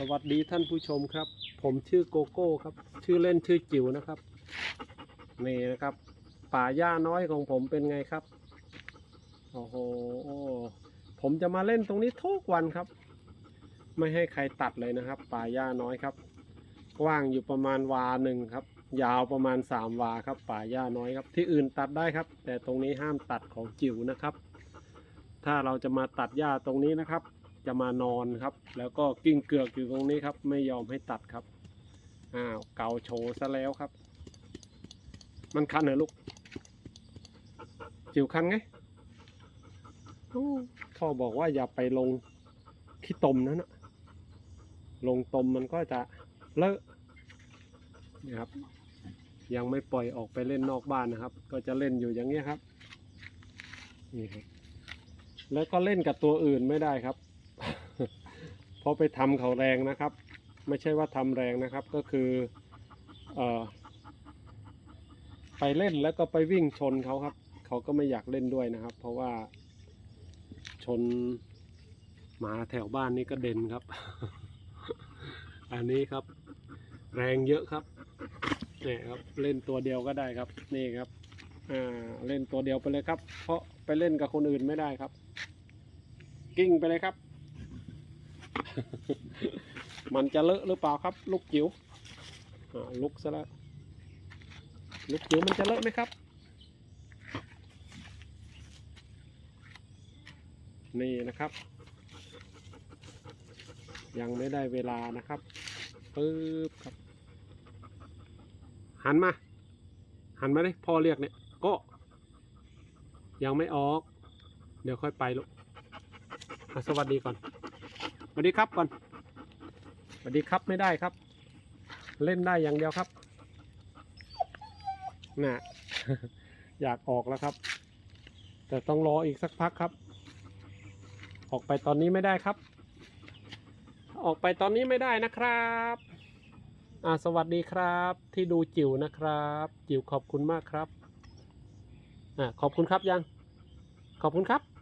สวัสดีท่านผู้ชมครับ ผมชื่อโกโก้ครับ ชื่อเล่นชื่อจิ๋วนะครับ นี่นะครับ ป่าหญ้าน้อยของผมเป็นไงครับ โอ้โห ผมจะมาเล่นตรงนี้ทุกวันครับ ไม่ให้ใครตัดเลยนะครับ ป่าหญ้าน้อยครับ กว้างอยู่ประมาณวาหนึ่งครับ ยาวประมาณสามวาครับ ป่าหญ้าน้อยครับ ที่อื่นตัดได้ครับ แต่ตรงนี้ห้ามตัดของจิ๋วนะครับ ถ้าเราจะมาตัดหญ้าตรงนี้นะครับ จะมานอนครับ แล้วก็กิ้งเกือกอยู่ตรงนี้ครับ ไม่ยอมให้ตัดครับอ้าวเกาโชว์ซะแล้วครับ มันคันเหรอลูก จิ๋วคันไงพ่อบอกว่าอย่าไปลงขี้ตมนั่นนะลงตมมันก็จะเลอะนี่ครับ ยังไม่ปล่อยออกไปเล่นนอกบ้านนะครับ ก็จะเล่นอยู่อย่างเงี้ยครับนี่ครับแล้วก็เล่นกับตัวอื่นไม่ได้ครับ เพราะไปทำเขาแรงนะครับ ไม่ใช่ว่าทำแรงนะครับ ก็คือเอ่อไปเล่นแล้วก็ไปวิ่งชนเขาครับ เขาก็ไม่อยากเล่นด้วยนะครับ เพราะว่าชนหมาแถวบ้านนี่ก็เด่นครับ อันนี้ครับ แรงเยอะครับเนี่ยครับเล่นตัวเดียวก็ได้ครับ นี่ครับอ่าเล่นตัวเดียวไปเลยครับ เพราะไปเล่นกับคนอื่นไม่ได้ครับ กิ้งไปเลยครับ มันจะเลอะหรือเปล่าครับ ลูกจิ๋วลุกซะแล้ว ลูกจิ๋วมันจะเลอะไหมครับ นี่นะครับ ยังไม่ได้เวลานะครับปึ๊บครับ หันมา หันมาเลยพ่อเรียกเนี่ยก็ ยังไม่ออก เดี๋ยวค่อยไปลูกสวัสดีก่อน วัสดีครับก่อนสวัสดีครับไม่ได้ครับ เล่นได้อย่างเดียวครับน่ะอยากออกแล้วครับ แต่ต้องรออีกสักพักครับ ออกไปตอนนี้ไม่ได้ครับ ออกไปตอนนี้ไม่ได้นะครับอ่าสวัสดีครับที่ดูจิ๋วนะครับ จิ๋วขอบคุณมากครับอ่าขอบคุณครับยัง ขอบคุณครับ